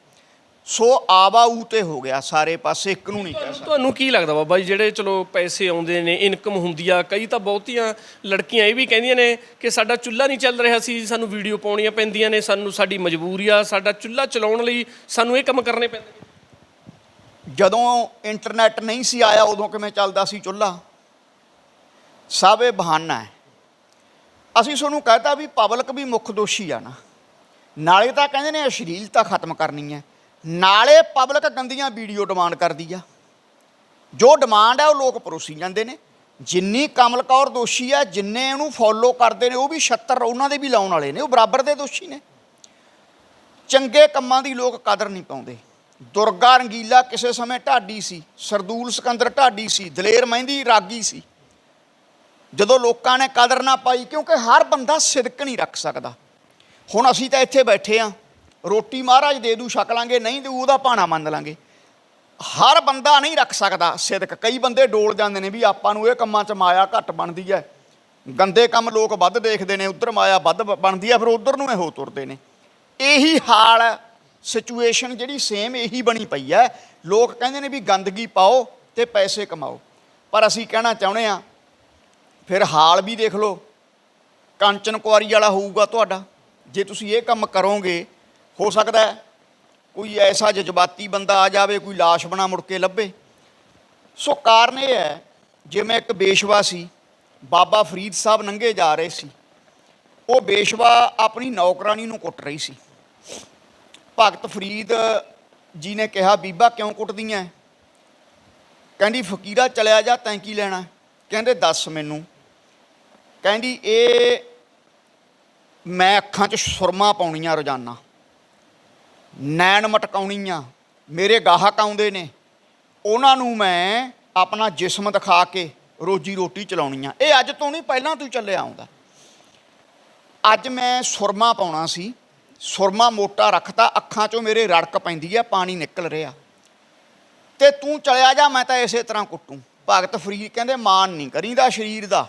ਸੋ ਆਵਾਊ ਤੇ ਹੋ ਗਿਆ ਸਾਰੇ ਪਾਸੇ, ਇੱਕ ਨੂੰ ਨਹੀਂ ਕਹਿ ਸਕਦਾ। ਤੁਹਾਨੂੰ ਕੀ ਲੱਗਦਾ ਬਾਬਾ ਜੀ, ਜਿਹੜੇ ਚਲੋ ਪੈਸੇ ਆਉਂਦੇ ਨੇ ਇਨਕਮ ਹੁੰਦੀ ਆ, ਕਈ ਤਾਂ ਬਹੁਤੀਆਂ ਲੜਕੀਆਂ ਇਹ ਵੀ ਕਹਿੰਦੀਆਂ ਨੇ ਕਿ ਸਾਡਾ ਚੁੱਲ੍ਹਾ ਨਹੀਂ ਚੱਲ ਰਿਹਾ ਸੀ, ਸਾਨੂੰ ਵੀਡੀਓ ਪਾਉਣੀਆਂ ਪੈਂਦੀਆਂ ਨੇ, ਸਾਨੂੰ ਸਾਡੀ ਮਜਬੂਰੀ ਆ, ਸਾਡਾ ਚੁੱਲ੍ਹਾ ਚਲਾਉਣ ਲਈ ਸਾਨੂੰ ਇਹ ਕੰਮ ਕਰਨੇ ਪੈਂਦੇ ਨੇ। ਜਦੋਂ ਇੰਟਰਨੈਟ ਨਹੀਂ ਸੀ ਆਇਆ, ਉਦੋਂ ਕਿਵੇਂ ਚੱਲਦਾ ਸੀ ਚੁੱਲ੍ਹਾ? ਸਭ ਇਹ ਬਹਾਨਾ ਹੈ। ਅਸੀਂ ਤੁਹਾਨੂੰ ਕਹਤਾ ਵੀ ਪਬਲਿਕ ਵੀ ਮੁੱਖ ਦੋਸ਼ੀ ਆ ਨਾ। ਨਾਲੇ ਤਾਂ ਕਹਿੰਦੇ ਨੇ ਅਸ਼ਲੀਲਤਾ ਖਤਮ ਕਰਨੀ ਹੈ। ਨਾਲੇ ਪਬਲਿਕ ਗੰਦੀਆਂ ਵੀਡੀਓ ਡਿਮਾਂਡ ਕਰਦੀ ਆ। ਜੋ ਡਿਮਾਂਡ ਹੈ ਉਹ ਲੋਕ ਪਰੋਸੀ ਜਾਂਦੇ ਨੇ। ਜਿੰਨੀ ਕਮਲ ਕੌਰ ਦੋਸ਼ੀ ਆ, ਜਿੰਨੇ ਉਹਨੂੰ ਫੋਲੋ ਕਰਦੇ ਨੇ, ਉਹ ਵੀ 76 ਉਹਨਾਂ ਦੇ ਵੀ ਲਾਉਣ ਵਾਲੇ ਨੇ, ਉਹ ਬਰਾਬਰ ਦੇ ਦੋਸ਼ੀ ਨੇ। ਚੰਗੇ ਕੰਮਾਂ ਦੀ ਲੋਕ ਕਦਰ ਨਹੀਂ ਪਾਉਂਦੇ। ਦੁਰਗਾ ਰੰਗੀਲਾ ਕਿਸੇ ਸਮੇਂ ਢਾਡੀ ਸੀ, ਸਰਦੂਲ ਸਿਕੰਦਰ ਢਾਡੀ ਸੀ, ਦਲੇਰ ਮਹਿੰਦੀ ਰਾਗੀ ਸੀ। ਜਦੋਂ ਲੋਕਾਂ ਨੇ ਕਦਰ ਨਾ ਪਾਈ, ਕਿਉਂਕਿ ਹਰ ਬੰਦਾ ਸਿਦਕ ਨਹੀਂ ਰੱਖ ਸਕਦਾ। ਹੁਣ ਅਸੀਂ ਤਾਂ ਇੱਥੇ ਬੈਠੇ ਆ, ਰੋਟੀ ਮਹਾਰਾਜ ਦੇ ਦੂ ਛਕ ਲਾਂਗੇ, ਨਹੀਂ ਦੇਊ ਉਹਦਾ ਭਾਣਾ ਮੰਨ ਲਾਂਗੇ। ਹਰ ਬੰਦਾ ਨਹੀਂ ਰੱਖ ਸਕਦਾ ਸਿਦਕ। ਕਈ ਬੰਦੇ ਡੋਲ ਜਾਂਦੇ ਨੇ ਵੀ ਆਪਾਂ ਨੂੰ ਇਹ ਕੰਮਾਂ 'ਚ ਮਾਇਆ ਘੱਟ ਬਣਦੀ ਹੈ ਗੰਦੇ ਕੰਮ ਲੋਕ ਵੱਧ ਦੇਖਦੇ ਨੇ, ਉਧਰ ਮਾਇਆ ਵੱਧ ਬਣਦੀ ਹੈ ਫਿਰ ਉਧਰ ਨੂੰ ਇਹ ਹੋ ਤੁਰਦੇ ਨੇ। ਇਹੀ ਹਾਲ ਸਿਚੁਏਸ਼ਨ ਜਿਹੜੀ ਸੇਮ ਇਹੀ ਬਣੀ ਪਈ ਹੈ। ਲੋਕ ਕਹਿੰਦੇ ਨੇ ਵੀ ਗੰਦਗੀ ਪਾਓ ਤੇ ਪੈਸੇ ਕਮਾਓ। ਪਰ ਅਸੀਂ ਕਹਿਣਾ ਚਾਹੁੰਦੇ ਆ ਫਿਰ ਹਾਲ ਵੀ ਦੇਖ ਲਓ। ਕੰਚਨ ਕੁਆਰੀ ਵਾਲਾ ਹੋਊਗਾ ਤੁਹਾਡਾ। ਜੇ ਤੁਸੀਂ ਇਹ ਕੰਮ ਕਰੋਗੇ, ਹੋ ਸਕਦਾ ਕੋਈ ਐਸਾ ਜਜ਼ਬਾਤੀ ਬੰਦਾ ਆ ਜਾਵੇ, ਕੋਈ ਲਾਸ਼ ਬਣਾ ਮੁੜ ਕੇ ਲੱਭੇ। ਸੋ ਕਾਰਨ ਇਹ ਹੈ ਜਿਵੇਂ ਇੱਕ ਬੇਸ਼ਵਾ ਸੀ, ਬਾਬਾ ਫਰੀਦ ਸਾਹਿਬ ਨੰਗੇ ਜਾ ਰਹੇ ਸੀ, ਉਹ ਬੇਸ਼ਵਾ ਆਪਣੀ ਨੌਕਰਾਨੀ ਨੂੰ ਕੁੱਟ ਰਹੀ ਸੀ। ਭਗਤ ਫਰੀਦ ਜੀ ਨੇ ਕਿਹਾ, ਬੀਬਾ ਕਿਉਂ ਕੁੱਟਦੀਆਂ ਕਹਿੰਦੀ, ਫਕੀਰਾ ਚਲਿਆ ਜਾ, ਤੈਂ ਕੀ ਲੈਣਾ? ਕਹਿੰਦੇ, ਦੱਸ ਮੈਨੂੰ। ਕਹਿੰਦੀ, ਇਹ ਮੈਂ ਅੱਖਾਂ 'ਚ ਸੁਰਮਾ ਪਾਉਣੀਆਂ ਰੋਜ਼ਾਨਾ। ਨੈਣ ਮਟਕਾਉਣੀਆਂ, ਮੇਰੇ ਗਾਹਕ ਆਉਂਦੇ ਨੇ। ਉਹਨਾਂ ਨੂੰ ਮੈਂ ਆਪਣਾ ਜਿਸਮ ਦਿਖਾ ਕੇ ਰੋਜੀ ਰੋਟੀ ਚਲਾਉਣੀਆਂ ਇਹ ਅੱਜ ਤੋਂ ਨਹੀਂ, ਪਹਿਲਾਂ ਤੋਂ ਚੱਲਿਆ ਆਉਂਦਾ। ਅੱਜ ਮੈਂ ਸੁਰਮਾ ਪਾਉਣਾ ਸੀ। ਸੁਰਮਾ ਮੋਟਾ ਰੱਖਤਾ, ਅੱਖਾਂ 'ਚੋਂ ਮੇਰੇ ਰੜਕ ਪੈਂਦੀ ਹੈ ਪਾਣੀ ਨਿਕਲ ਰਿਹਾ। ਤੇ ਤੂੰ ਚਲਿਆ ਜਾ, ਮੈਂ ਤਾਂ ਇਸੇ ਤਰ੍ਹਾਂ ਕੁੱਟੂ। ਭਗਤ ਫਰੀਦ ਕਹਿੰਦੇ ਮਾਨ ਨਹੀਂ ਕਰੀਦਾ ਸਰੀਰ ਦਾ।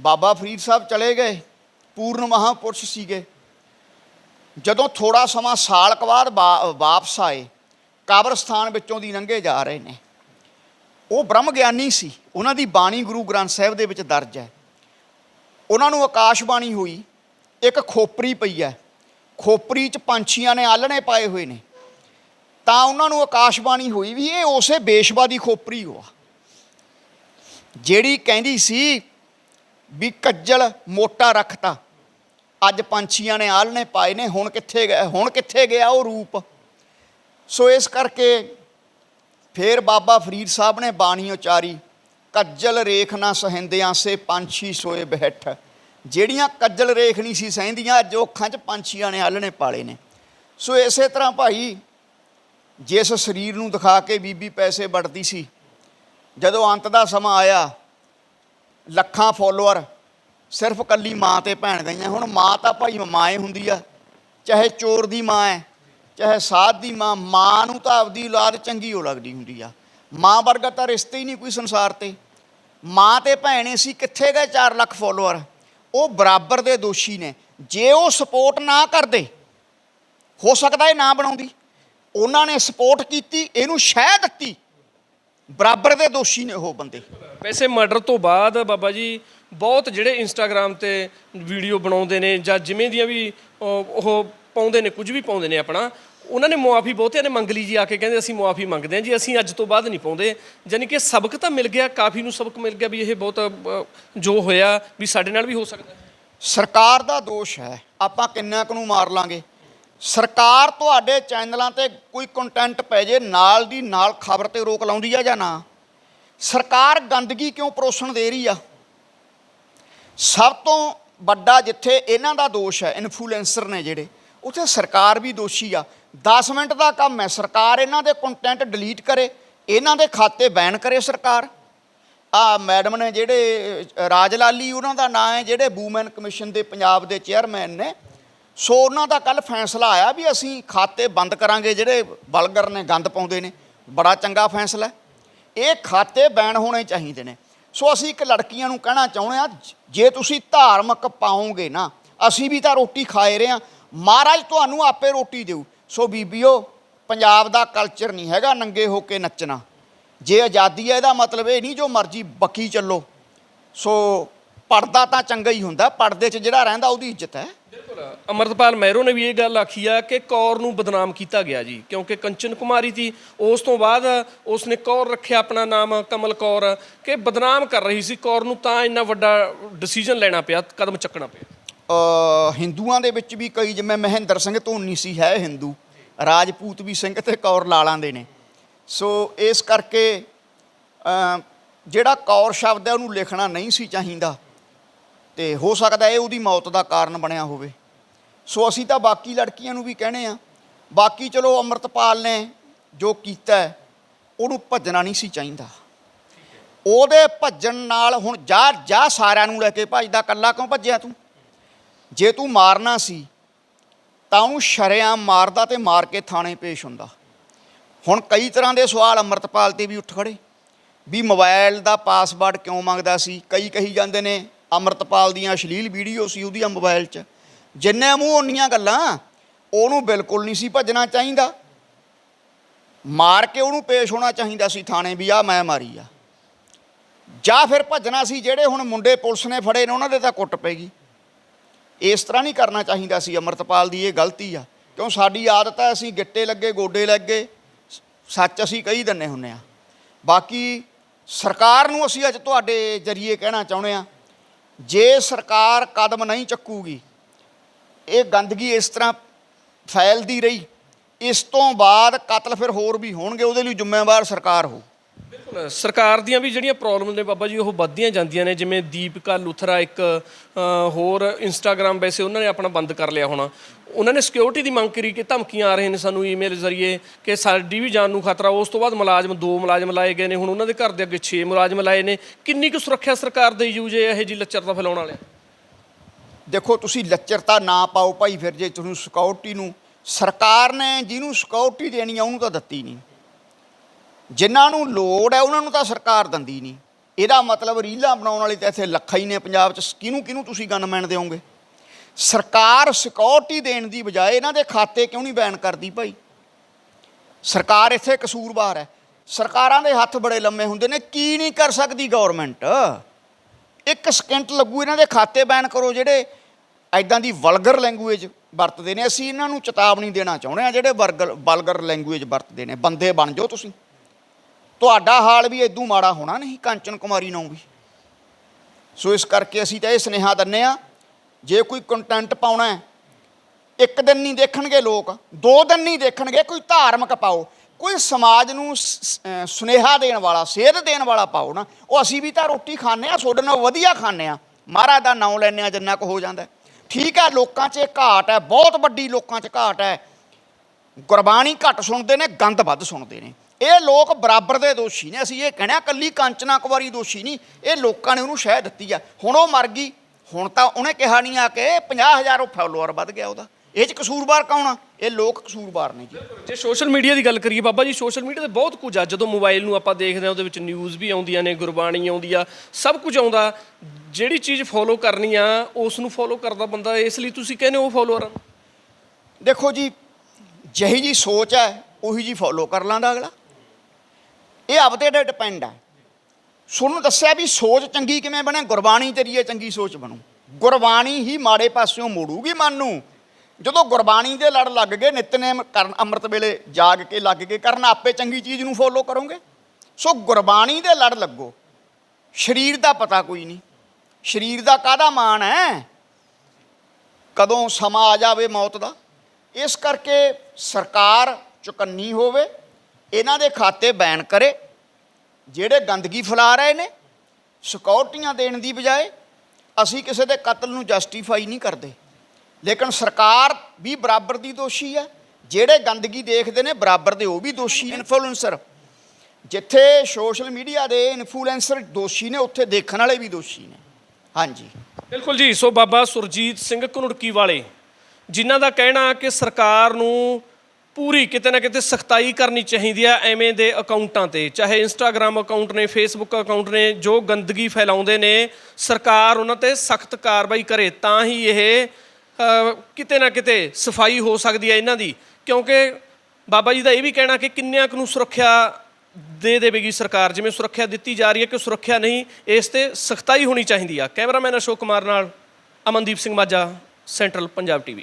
ਬਾਬਾ ਫਰੀਦ ਸਾਹਿਬ ਚਲੇ ਗਏ, ਪੂਰਨ ਮਹਾਪੁਰਸ਼ ਸੀਗੇ। ਜਦੋਂ ਥੋੜਾ ਸਮਾਂ ਸਾਲ ਕ ਬਾਅਦ ਵਾ- ਵਾਪਸ ਆਏ, ਕਬਰਸਤਾਨ ਵਿੱਚੋਂ ਦੀ ਲੰਘੇ ਜਾ ਰਹੇ ਨੇ। ਉਹ ਬ੍ਰਹਮ ਗਿਆਨੀ ਸੀ, ਉਹਨਾਂ ਦੀ ਬਾਣੀ ਗੁਰੂ ਗ੍ਰੰਥ ਸਾਹਿਬ ਦੇ ਵਿੱਚ ਦਰਜ ਹੈ। ਉਹਨਾਂ ਨੂੰ ਆਕਾਸ਼ ਬਾਣੀ ਹੋਈ, ਇੱਕ ਖੋਪਰੀ ਪਈ ਹੈ। ਖੋਪਰੀ 'ਚ ਪੰਛੀਆਂ ਨੇ ਆਲਣੇ ਪਾਏ ਹੋਏ ਨੇ। ਤਾਂ ਉਹਨਾਂ ਨੂੰ ਆਕਾਸ਼ਬਾਣੀ ਹੋਈ ਵੀ ਇਹ ਉਸੇ ਬੇਸ਼ਵਾ ਦੀ ਖੋਪਰੀ ਹੋਆ ਜਿਹੜੀ ਕਹਿੰਦੀ ਸੀ ਵੀ ਕੱਜਲ ਮੋਟਾ ਰੱਖਤਾ, ਅੱਜ ਪੰਛੀਆਂ ਨੇ ਆਲਣੇ ਪਾਏ ਨੇ, ਹੁਣ ਕਿੱਥੇ ਗਏ ਹੁਣ ਕਿੱਥੇ ਗਿਆ ਉਹ ਰੂਪ। ਸੋ ਇਸ ਕਰਕੇ ਫੇਰ ਬਾਬਾ ਫਰੀਦ ਸਾਹਿਬ ਨੇ ਬਾਣੀ ਉਚਾਰੀ ਕੱਜਲ ਰੇਖ ਨਾ ਸਹਿੰਦਿਆਂ ਸੇ ਪੰਛੀ ਸੋਏ ਬਹਿਠ। ਜਿਹੜੀਆਂ ਕੱਜਲ ਰੇਖ ਨਹੀਂ ਸੀ ਸਹਿੰਦੀਆਂ, ਅੱਜ ਉਹ ਅੱਖਾਂ 'ਚ ਪੰਛੀਆਂ ਨੇ ਆਲਣੇ ਪਾਲੇ ਨੇ। ਸੋ ਇਸੇ ਤਰ੍ਹਾਂ ਭਾਈ, ਜਿਸ ਸਰੀਰ ਨੂੰ ਦਿਖਾ ਕੇ ਬੀਬੀ ਪੈਸੇ ਵੜਦੀ ਸੀ, ਜਦੋਂ ਅੰਤ ਦਾ ਸਮਾਂ ਆਇਆ, ਲੱਖਾਂ ਫੋਲੋਅਰ ਸਿਰਫ ਕੱਲੀ ਮਾਂ ਤੇ ਭੈਣ ਗਈਆਂ। ਹੁਣ ਮਾਂ ਤਾਂ ਭਾਈ ਮਾਂ ਹੀ ਹੁੰਦੀ ਆ, ਚਾਹੇ ਚੋਰ ਦੀ ਮਾਂ ਹੈ ਚਾਹੇ ਸਾਧ ਦੀ ਮਾਂ ਮਾਂ ਨੂੰ ਤਾਂ ਆਪਦੀ ਔਲਾਦ ਚੰਗੀ ਹੋ ਲੱਗਦੀ ਹੁੰਦੀ ਆ। ਮਾਂ ਵਰਗਾ ਤਾਂ ਰਿਸ਼ਤੇ ਹੀ ਨਹੀਂ ਕੋਈ ਸੰਸਾਰ ਤੇ। ਮਾਂ ਤੇ ਭੈਣੇ ਸੀ, ਕਿੱਥੇ ਗਏ 4 ਲੱਖ ਫੋਲੋਅਰ ਉਹ ਬਰਾਬਰ ਦੇ ਦੋਸ਼ੀ ਨੇ। ਜੇ ਉਹ ਸਪੋਰਟ ਨਾ ਕਰਦੇ, ਹੋ ਸਕਦਾ ਇਹ ਨਾ ਬਣਾਉਂਦੀ। ਉਹਨਾਂ ਨੇ ਸਪੋਰਟ ਕੀਤੀ, ਇਹਨੂੰ ਸ਼ਹਿ ਦਿੱਤੀ। ਬਰਾਬਰ ਦੇ ਦੋਸ਼ੀ ਨੇ ਉਹ ਬੰਦੇ। ਵੈਸੇ ਮਰਡਰ ਤੋਂ ਬਾਅਦ ਬਾਬਾ ਜੀ, ਬਹੁਤ ਜਿਹੜੇ ਇੰਸਟਾਗ੍ਰam ਤੇ ਵੀਡੀਓ ਬਣਾਉਂਦੇ ਨੇ ਜਾਂ ਜਿਵੇਂ ਦੀਆਂ ਵੀ ਉਹ ਉਹ ਪਾਉਂਦੇ ਨੇ, ਕੁਝ ਵੀ ਪਾਉਂਦੇ ਨੇ ਆਪਣਾ ਉਹਨਾਂ ਨੇ ਮੁਆਫੀ ਬਹੁਤਿਆਂ ਨੇ ਮੰਗ ਲਈ ਜੀ ਆ ਕੇ ਕਹਿੰਦੇ ਅਸੀਂ ਮੁਆਫੀ ਮੰਗਦੇ ਹਾਂ ਜੀ ਅਸੀਂ ਅੱਜ ਤੋਂ ਬਾਅਦ ਨਹੀਂ ਪਾਉਂਦੇ। ਯਾਨੀ ਕਿ ਸਬਕ ਤਾਂ ਮਿਲ ਗਿਆ ਕਾਫੀ ਨੂੰ ਸਬਕ ਮਿਲ ਗਿਆ ਵੀ ਇਹ ਬਹੁਤ ਅ, ਜੋ ਹੋਇਆ ਵੀ ਸਾਡੇ ਨਾਲ ਵੀ ਹੋ ਸਕਦਾ। ਹੈ। ਸਰਕਾਰ ਦਾ ਦੋਸ਼ ਹੈ ਆਪਾਂ ਕਿੰਨਾ ਕੁ ਨੂੰ ਮਾਰ ਲਾਂਗੇ। ਸਰਕਾਰ ਤੁਹਾਡੇ ਚੈਨਲਾਂ ਤੇ ਕੋਈ ਕੰਟੈਂਟ ਪੈ ਜੇ ਨਾਲ ਦੀ ਨਾਲ ਖਬਰ ਤੇ ਰੋਕ ਲਾਉਂਦੀ ਆ ਜਾਂ ਨਾ? ਸਰਕਾਰ ਗੰਦਗੀ ਕਿਉਂ ਪਰੋਸਣ ਦੇ ਰਹੀ ਆ? ਸਭ ਤੋਂ ਵੱਡਾ ਜਿੱਥੇ ਇਹਨਾਂ ਦਾ ਦੋਸ਼ ਹੈ ਇਨਫਲੂਐਂਸਰ ਨੇ ਜਿਹੜੇ ਉੱਥੇ ਸਰਕਾਰ ਵੀ ਦੋਸ਼ੀ ਆ। 10 ਮਿੰਟ ਦਾ ਕੰਮ ਹੈ। ਸਰਕਾਰ ਇਹਨਾਂ ਦੇ ਕੰਟੈਂਟ ਡਿਲੀਟ ਕਰੇ ਇਹਨਾਂ ਦੇ ਖਾਤੇ ਬੈਨ ਕਰੇ ਸਰਕਾਰ। ਆ ਮੈਡਮ ਨੇ ਜਿਹੜੇ ਅ, ਰਾਜ ਲਾਲੀ ਉਹਨਾਂ ਦਾ ਨਾਂ ਹੈ ਜਿਹੜੇ ਵੂਮਨ ਕਮਿਸ਼ਨ ਦੇ ਪੰਜਾਬ ਦੇ ਚੇਅਰਮੈਨ ਨੇ। ਸੋ ਉਹਨਾਂ ਦਾ ਕੱਲ ਫੈਸਲਾ ਆਇਆ ਵੀ ਅਸੀਂ ਖਾਤੇ ਬੰਦ ਕਰਾਂਗੇ ਜਿਹੜੇ ਬਲਗਰ ਨੇ ਗੰਦ ਪਾਉਂਦੇ ਨੇ। ਬੜਾ ਚੰਗਾ ਫੈਸਲਾ ਇਹ ਖਾਤੇ ਬੈਨ ਹੋਣੇ ਚਾਹੀਦੇ ਨੇ। ਸੋ ਅਸੀਂ ਇੱਕ ਲੜਕੀਆਂ ਨੂੰ ਕਹਿਣਾ ਚਾਹੁੰਦੇ ਆ ਜੇ ਤੁਸੀਂ ਧਾਰਮਿਕ ਪਾਓਗੇ ਨਾ ਅਸੀਂ ਵੀ ਤਾਂ ਰੋਟੀ ਖਾਏ ਰਹੇ ਆ ਮਹਾਰਾਜ ਤੁਹਾਨੂੰ ਆਪੇ ਰੋਟੀ ਦੇਊ। ਸੋ ਬੀਬੀਓ, ਪੰਜਾਬ ਦਾ ਕਲਚਰ ਨਹੀਂ ਹੈਗਾ ਨੰਗੇ ਹੋ ਕੇ ਨੱਚਣਾ। ਜੇ ਆਜ਼ਾਦੀ ਹੈ ਇਹਦਾ ਮਤਲਬ ਇਹ ਨਹੀਂ ਜੋ ਮਰਜ਼ੀ ਬੱਕੀ ਚੱਲੋ। ਸੋ ਪੜਦਾ ਤਾਂ ਚੰਗਾ ਹੀ ਹੁੰਦਾ ਪੜਦੇ 'ਚ ਜਿਹੜਾ ਰਹਿੰਦਾ ਉਹਦੀ ਇੱਜ਼ਤ ਹੈ। ਬਿਲਕੁਲ। ਅਮਰਤਪਾਲ ਮਹਿਰੋ ਨੇ ਵੀ ਇਹ ਗੱਲ ਆਖੀ ਆ ਕਿ ਕੌਰ ਨੂੰ ਬਦਨਾਮ ਕੀਤਾ ਗਿਆ ਜੀ, ਕਿਉਂਕਿ ਕੰਚਨ ਕੁਮਾਰੀ ਸੀ, ਉਸ ਤੋਂ ਬਾਅਦ ਉਸਨੇ ਕੌਰ ਰੱਖਿਆ ਆਪਣਾ ਨਾਮ ਕਮਲ ਕੌਰ, ਕਿ ਬਦਨਾਮ ਕਰ ਰਹੀ ਸੀ ਕੌਰ ਨੂੰ ਤਾਂ ਇੰਨਾ ਵੱਡਾ ਡਿਸੀਜਨ ਲੈਣਾ ਪਿਆ, ਕਦਮ ਚੱਕਣਾ ਪਿਆ। ਹਿੰਦੂਆਂ ਦੇ ਵਿੱਚ ਵੀ ਕਈ, ਜਿਵੇਂ ਮਹਿੰਦਰ ਸਿੰਘ ਧੋਨੀ ਸੀ, ਹੈ ਹਿੰਦੂ। ਰਾਜਪੂਤ ਵੀ ਸਿੰਘ ਤੇ ਕੌਰ ਲਾਲਾਂ ਦੇ ਨੇ। ਸੋ ਇਸ ਕਰਕੇ ਜਿਹੜਾ ਕੌਰ ਸ਼ਬਦ ਹੈ, ਉਹਨੂੰ ਲਿਖਣਾ ਨਹੀਂ ਸੀ ਚਾਹੀਦਾ। ਤੇ ਹੋ ਸਕਦਾ ਇਹ ਉਹਦੀ ਮੌਤ ਦਾ ਕਾਰਨ ਬਣਿਆ ਹੋਵੇ। ਸੋ ਅਸੀਂ ਤਾਂ ਬਾਕੀ ਲੜਕੀਆਂ ਨੂੰ ਵੀ ਕਹਿੰਦੇ ਆ, ਬਾਕੀ ਚਲੋ ਅੰਮ੍ਰਿਤਪਾਲ ਨੇ ਜੋ ਕੀਤਾ ਉਹਨੂੰ ਭੱਜਣਾ ਨਹੀਂ ਸੀ ਚਾਹੀਦਾ। ਉਹਦੇ ਭੱਜਣ ਨਾਲ ਹੁਣ ਜਾ ਜਾ ਸਾਰਿਆਂ ਨੂੰ ਲੈ ਕੇ ਭੱਜਦਾ, ਕੱਲਾ ਕਿਉਂ ਭੱਜਿਆ ਤੂੰ? ਜੇ ਤੂੰ ਮਾਰਨਾ ਸੀ, ਤਾਂ ਉਹਨੂੰ ਸ਼ਰੇਆਮ ਮਾਰਦਾ ਤੇ ਮਾਰ ਕੇ ਥਾਣੇ ਪੇਸ਼ ਹੁੰਦਾ। ਹੁਣ ਕਈ ਤਰ੍ਹਾਂ ਦੇ ਸਵਾਲ ਅੰਮ੍ਰਿਤਪਾਲ ਤੇ ਵੀ ਉੱਠ ਖੜੇ। ਵੀ ਮੋਬਾਈਲ ਦਾ ਪਾਸਵਰਡ ਕਿਉਂ ਮੰਗਦਾ ਸੀ? ਕਈ ਕਹੀ ਜਾਂਦੇ ਨੇ, ਅੰਮ੍ਰਿਤਪਾਲ ਦੀਆਂ ਅਸ਼ਲੀਲ ਵੀਡੀਓ ਸੀ ਉਹਦੀਆਂ ਮੋਬਾਈਲ 'ਚ। ਜਿੰਨੇ ਮੂੰਹ ਉਨੀਆਂ ਗੱਲਾਂ, ਉਹਨੂੰ ਬਿਲਕੁਲ ਨਹੀਂ ਸੀ ਭੱਜਣਾ ਚਾਹੀਦਾ। ਮਾਰ ਕੇ ਉਹਨੂੰ ਪੇਸ਼ ਹੋਣਾ ਚਾਹੀਦਾ ਸੀ ਥਾਣੇ ਵੀ ਆ ਮੈਂ ਮਾਰੀ ਆ। ਜਾਂ ਫਿਰ ਭੱਜਣਾ ਸੀ ਜਿਹੜੇ ਹੁਣ ਮੁੰਡੇ ਪੁਲਿਸ ਨੇ ਫੜੇ ਨੇ, ਉਹਨਾਂ ਦੇ ਤਾਂ ਕੁੱਟ ਪੈਗੀ ਇਸ ਤਰ੍ਹਾਂ ਨਹੀਂ ਕਰਨਾ ਚਾਹੀਦਾ ਸੀ, ਅਮਰਤਪਾਲ ਦੀ ਇਹ ਗਲਤੀ ਆ। ਕਿਉਂ? ਸਾਡੀ ਆਦਤ ਹੈ ਅਸੀਂ ਗਿੱਟੇ ਲੱਗੇ, ਗੋਡੇ ਲੱਗੇ ਸ- ਸੱਚ ਅਸੀਂ ਕਹੀ ਦਿੰਨੇ ਹੁੰਨੇ ਆ। ਬਾਕੀ ਸਰਕਾਰ ਨੂੰ ਅਸੀਂ ਅੱਜ ਤੁਹਾਡੇ ਜਰੀਏ ਕਹਿਣਾ ਚਾਹੁੰਦੇ ਆ, ਜੇ ਸਰਕਾਰ ਕਦਮ ਨਹੀਂ ਚੱਕੂਗੀ, ਇਹ ਗੰਦਗੀ ਇਸ ਤਰ੍ਹਾਂ ਫੈਲਦੀ ਰਹੀ, ਇਸ ਤੋਂ ਬਾਅਦ ਕਤਲ ਫਿਰ ਹੋਰ ਵੀ ਹੋਣਗੇ, ਉਹਦੇ ਲਈ ਜ਼ਿੰਮੇਵਾਰ ਸਰਕਾਰ ਹੋ ਸਰਕਾਰ ਦੀਆਂ ਵੀ ਜਿਹੜੀਆਂ ਪ੍ਰੋਬਲਮ ਨੇ ਬਾਬਾ ਜੀ, ਉਹ ਵੱਧਦੀਆਂ ਜਾਂਦੀਆਂ ਨੇ। ਜਿਵੇਂ ਦੀਪਕਾ ਲੁਥਰਾ ਇੱਕ ਹੋਰ ਇੰਸਟਾਗ੍ਰam ਵੈਸੇ ਉਹਨਾਂ ਨੇ ਆਪਣਾ ਬੰਦ ਕਰ ਲਿਆ ਹੋਣਾ। ਉਹਨਾਂ ਨੇ ਸਿਕਿਉਰਿਟੀ ਦੀ ਮੰਗ ਕਰੀ ਕਿ ਧਮਕੀਆਂ ਆ ਰਹੇ ਨੇ ਸਾਨੂੰ ਈਮੇਲ ਜ਼ਰੀਏ ਕਿ ਸਾਡੀ ਵੀ ਜਾਨ ਨੂੰ ਖਤਰਾ। ਉਸ ਤੋਂ ਬਾਅਦ ਮੁਲਾਜ਼ਮ, ਦੋ ਮੁਲਾਜ਼ਮ ਲਾਏ ਗਏ ਨੇ। ਹੁਣ ਉਹਨਾਂ ਦੇ ਘਰ ਦੇ ਅੱਗੇ 6 ਮੁਲਾਜ਼ਮ ਲਾਏ ਨੇ। ਕਿੰਨੀ ਕੁ ਸੁਰੱਖਿਆ ਸਰਕਾਰ ਦੇ ਯੂਜ ਹੈ ਇਹ ਜੀ ਲੱਚਰਤਾ ਫੈਲਾਉਣ ਵਾਲੇ ਦੇਖੋ, ਤੁਸੀਂ ਲੱਚਰਤਾ ਨਾ ਪਾਓ ਭਾਈ, ਫਿਰ ਜੇ ਤੁਹਾਨੂੰ ਸਿਕਿਉਰਿਟੀ ਨੂੰ ਸਰਕਾਰ ਨੇ ਜਿਹਨੂੰ ਸਿਕਿਉਰਿਟੀ ਦੇਣੀ ਆ, ਉਹਨੂੰ ਤਾਂ ਦਿੱਤੀ ਨਹੀਂ। ਜਿਨ੍ਹਾਂ ਨੂੰ ਲੋੜ ਹੈ, ਉਹਨਾਂ ਨੂੰ ਤਾਂ ਸਰਕਾਰ ਦਿੰਦੀ ਨਹੀਂ। ਇਹਦਾ ਮਤਲਬ ਰੀਲਾਂ ਬਣਾਉਣ ਵਾਲੀ ਤਾਂ ਇੱਥੇ ਲੱਖਾਂ ਹੀ ਨੇ ਪੰਜਾਬ 'ਚ। ਕਿਹਨੂੰ ਕਿਹਨੂੰ ਤੁਸੀਂ ਗਨਮੈਨ ਦਿਓਗੇ? ਸਰਕਾਰ ਸਿਕਿਉਰਿਟੀ ਦੇਣ ਦੀ ਬਜਾਏ ਇਹਨਾਂ ਦੇ ਖਾਤੇ ਕਿਉਂ ਨਹੀਂ ਬੈਨ ਕਰਦੀ ਭਾਈ? ਸਰਕਾਰ ਇੱਥੇ ਕਸੂਰਵਾਰ ਹੈ। ਸਰਕਾਰਾਂ ਦੇ ਹੱਥ ਬੜੇ ਲੰਮੇ ਹੁੰਦੇ ਨੇ। ਕੀ ਨਹੀਂ ਕਰ ਸਕਦੀ ਗਵਰਨਮੈਂਟ ਇੱਕ ਸਕਿੰਟ ਲੱਗੂ ਇਹਨਾਂ ਦੇ ਖਾਤੇ ਬੈਨ ਕਰੋ ਜਿਹੜੇ ਐਦਾਂ ਦੀ ਵਲਗਰ ਲੈਂਗੁਏਜ ਵਰਤਦੇ ਨੇ। ਅਸੀਂ ਇਹਨਾਂ ਨੂੰ ਚੇਤਾਵਨੀ ਦੇਣਾ ਚਾਹੁੰਦੇ ਆ ਜਿਹੜੇ ਵਰਗਰ ਵਲਗਰ ਲੈਂਗੁਏਜ ਵਰਤਦੇ ਨੇ। ਬੰਦੇ ਬਣ ਜਾਓ ਤੁਸੀਂ। ਤੁਹਾਡਾ ਹਾਲ ਵੀ ਇਦੋਂ ਮਾੜਾ ਹੋਣਾ ਨਹੀਂ, ਕਾਂਚਨ ਕੁਮਾਰੀ ਨੂੰ ਵੀ। ਸੋ ਇਸ ਕਰਕੇ ਅਸੀਂ ਤਾਂ ਇਹ ਸੁਨੇਹਾ ਦਿੰਨੇ ਆ, ਜੇ ਕੋਈ ਕੰਟੈਂਟ ਪਾਉਣਾ ਹੈ, ਇੱਕ ਦਿਨ ਨਹੀਂ ਦੇਖਣਗੇ ਲੋਕ, ਦੋ ਦਿਨ ਨਹੀਂ ਦੇਖਣਗੇ, ਕੋਈ ਧਾਰਮਿਕ ਪਾਓ, ਕੋਈ ਸਮਾਜ ਨੂੰ ਸੁਨੇਹਾ ਦੇਣ ਵਾਲਾ, ਸੇਧ ਦੇਣ ਵਾਲਾ ਪਾਓ ਨਾ, ਉਹ ਅਸੀਂ ਵੀ ਤਾਂ ਰੋਟੀ ਖਾਂਦੇ ਆ, ਤੁਹਾਡੇ ਨਾਲ ਵਧੀਆ ਖਾਂਦੇ ਆ। ਮਹਾਰਾਜ ਦਾ ਨਾਮ ਲੈਂਦੇ ਆ, ਜਿੰਨਾ ਕੁ ਹੋ ਜਾਂਦਾ ਠੀਕ ਹੈ, ਲੋਕਾਂ 'ਚ ਇਹ ਘਾਟ ਹੈ, ਬਹੁਤ ਵੱਡੀ ਲੋਕਾਂ 'ਚ ਘਾਟ ਹੈ। ਗੁਰਬਾਣੀ ਘੱਟ ਸੁਣਦੇ ਨੇ ਗੰਦ ਵੱਧ ਸੁਣਦੇ ਨੇ। ਇਹ ਲੋਕ ਬਰਾਬਰ ਦੇ ਦੋਸ਼ੀ ਨੇ। ਅਸੀਂ ਇਹ ਕਹਿਣਾ ਕੱਲੀ ਕਾਂਚਨਾ ਕੁਵਾਰੀ ਦੋਸ਼ੀ ਨਹੀਂ ਇਹ ਲੋਕਾਂ ਨੇ ਉਹਨੂੰ ਸ਼ਹਿ ਦਿੱਤੀ ਆ। ਹੁਣ ਉਹ ਮਰ ਗਈ ਹੁਣ ਤਾਂ ਉਹਨੇ ਕਿਹਾ ਨਹੀਂ ਆ ਕਿ 50000 ਉਹ ਫਾਲੋਅਰ ਵੱਧ ਗਿਆ ਉਹਦਾ। ਇਹ ਚ ਕਸੂਰਵਾਰ ਕੌਣ ਆ? ਇਹ ਲੋਕ ਕਸੂਰਵਾਰ ਨੇ ਜੀ। ਜੇ ਸੋਸ਼ਲ ਮੀਡੀਆ ਦੀ ਗੱਲ ਕਰੀਏ ਬਾਬਾ ਜੀ ਸੋਸ਼ਲ ਮੀਡੀਆ ਤੇ ਬਹੁਤ ਕੁਝ ਆ। ਜਦੋਂ ਮੋਬਾਈਲ ਨੂੰ ਆਪਾਂ ਦੇਖਦੇ ਆ ਉਹਦੇ ਵਿੱਚ ਨਿਊਜ਼ ਵੀ ਆਉਂਦੀਆਂ ਨੇ ਗੁਰਬਾਣੀ ਆਉਂਦੀ ਆ ਸਭ ਕੁਝ ਆਉਂਦਾ। ਜਿਹੜੀ ਚੀਜ਼ ਫੋਲੋ ਕਰਨੀ ਆ ਉਸ ਨੂੰ ਫੋਲੋ ਕਰਦਾ ਬੰਦਾ ਇਸ ਲਈ ਤੁਸੀਂ ਕਹਿੰਦੇ ਹੋ ਫੋਲੋਅਰ ਦੇਖੋ ਜੀ ਜਿਹੀ ਜੀ ਸੋਚ ਹੈ ਉਹੀ ਜੀ ਫੋਲੋ ਕਰ ਲਾਂਦਾ ਅਗਲਾ। ਇਹ ਆਪਦੇ ਤੇ ਡਿਪੈਂਡ ਹੈ ਤੁਹਾਨੂੰ ਦੱਸਿਆ ਵੀ ਸੋਚ ਚੰਗੀ ਕਿਵੇਂ ਬਣੇ? ਗੁਰਬਾਣੀ ਤੇਰੀ ਚੰਗੀ ਸੋਚ ਬਣੂ। ਗੁਰਬਾਣੀ ਹੀ ਮਾੜੇ ਪਾਸਿਓਂ ਮੋੜੂਗੀ ਮਨ ਨੂੰ। ਜਦੋਂ ਗੁਰਬਾਣੀ ਦੇ ਲੜ ਲੱਗ ਗਏ, ਨਿਤਨੇਮ ਕਰਨ ਅੰਮ੍ਰਿਤ ਵੇਲੇ ਜਾਗ ਕੇ ਲੱਗ ਗਏ, ਕਰਨ ਆਪੇ ਚੰਗੀ ਚੀਜ਼ ਨੂੰ ਫੋਲੋ ਕਰੋਗੇ? ਸੋ ਗੁਰਬਾਣੀ ਦੇ ਲੜ ਲੱਗੋ। ਸਰੀਰ ਦਾ ਪਤਾ ਕੋਈ ਨਹੀਂ। ਸਰੀਰ ਦਾ ਕਾਹਦਾ ਮਾਣ ਹੈ? ਕਦੋਂ ਸਮਾਂ ਆ ਜਾਵੇ ਮੌਤ ਦਾ? ਇਸ ਕਰਕੇ ਸਰਕਾਰ ਚੁਕੰਨੀ ਹੋਵੇ ਇਹਨਾਂ ਦੇ ਖਾਤੇ ਬੈਨ ਕਰੇ, ਜਿਹੜੇ ਗੰਦਗੀ ਫੈਲਾ ਰਹੇ ਨੇ ਸਿਕਿਉਰਟੀਆਂ ਦੇਣ ਦੀ ਬਜਾਏ ਅਸੀਂ ਕਿਸੇ ਦੇ ਕਤਲ ਨੂੰ ਜਸਟੀਫਾਈ ਨਹੀਂ ਕਰਦੇ। ਲੇਕਿਨ ਸਰਕਾਰ ਵੀ ਬਰਾਬਰ ਦੀ ਦੋਸ਼ੀ ਹੈ, ਜਿਹੜੇ ਗੰਦਗੀ ਦੇਖਦੇ ਨੇ, ਬਰਾਬਰ ਦੇ ਉਹ ਵੀ ਦੋਸ਼ੀ ਇਨਫਲੂਐਂਸਰ ਜਿੱਥੇ ਸੋਸ਼ਲ ਮੀਡੀਆ ਦੇ ਇਨਫਲੂਐਂਸਰ ਦੋਸ਼ੀ ਨੇ, ਉੱਥੇ ਦੇਖਣ ਵਾਲੇ ਵੀ ਦੋਸ਼ੀ ਨੇ। ਹਾਂਜੀ। ਬਿਲਕੁਲ ਜੀ, ਸੋ ਬਾਬਾ ਸੁਰਜੀਤ ਸਿੰਘ ਘਨੁੜਕੀ ਵਾਲੇ, ਜਿਨ੍ਹਾਂ ਦਾ ਕਹਿਣਾ ਕਿ ਸਰਕਾਰ ਨੂੰ ਪੂਰੀ ਕਿਤੇ ਨਾ ਕਿਤੇ ਸਖਤਾਈ ਕਰਨੀ ਚਾਹੀਦੀ ਹੈ ਐਵੇਂ ਦੇ ਅਕਾਊਂਟਾਂ ਤੇ। ਚਾਹੇ ਇੰਸਟਾਗ੍ਰam ਅਕਾਊਂਟ ਨੇ ਫੇਸਬੁੱਕ ਅਕਾਊਂਟ ਨੇ ਜੋ ਗੰਦਗੀ ਫੈਲਾਉਂਦੇ ਨੇ ਸਰਕਾਰ ਉਹਨਾਂ ਤੇ ਸਖਤ ਕਾਰਵਾਈ ਕਰੇ ਤਾਂ ਹੀ ਇਹ ਅ, ਕਿਤੇ ਨਾ ਕਿਤੇ ਸਫ਼ਾਈ ਹੋ ਸਕਦੀ ਹੈ ਇਹਨਾਂ ਦੀ। ਕਿਉਂਕਿ ਬਾਬਾ ਜੀ ਦਾ ਇਹ ਵੀ ਕਹਿਣਾ ਕਿ ਕਿੰਨਿਆਂ ਕੁ ਨੂੰ ਸੁਰੱਖਿਆ ਦੇ ਦੇਵੇਗੀ ਸਰਕਾਰ? ਜਿਵੇਂ ਸੁਰੱਖਿਆ ਦਿੱਤੀ ਜਾ ਰਹੀ ਹੈ ਕਿ ਸੁਰੱਖਿਆ ਨਹੀਂ ਇਸ ਤੇ ਸਖਤਾਈ ਹੋਣੀ ਚਾਹੀਦੀ ਆ। ਕੈਮਰਾਮੈਨ ਅਸ਼ੋਕ ਕੁਮਾਰ ਨਾਲ ਅਮਨਦੀਪ ਸਿੰਘ ਮਾਝਾ ਸੈਂਟਰਲ ਪੰਜਾਬ ਟੀਵੀ।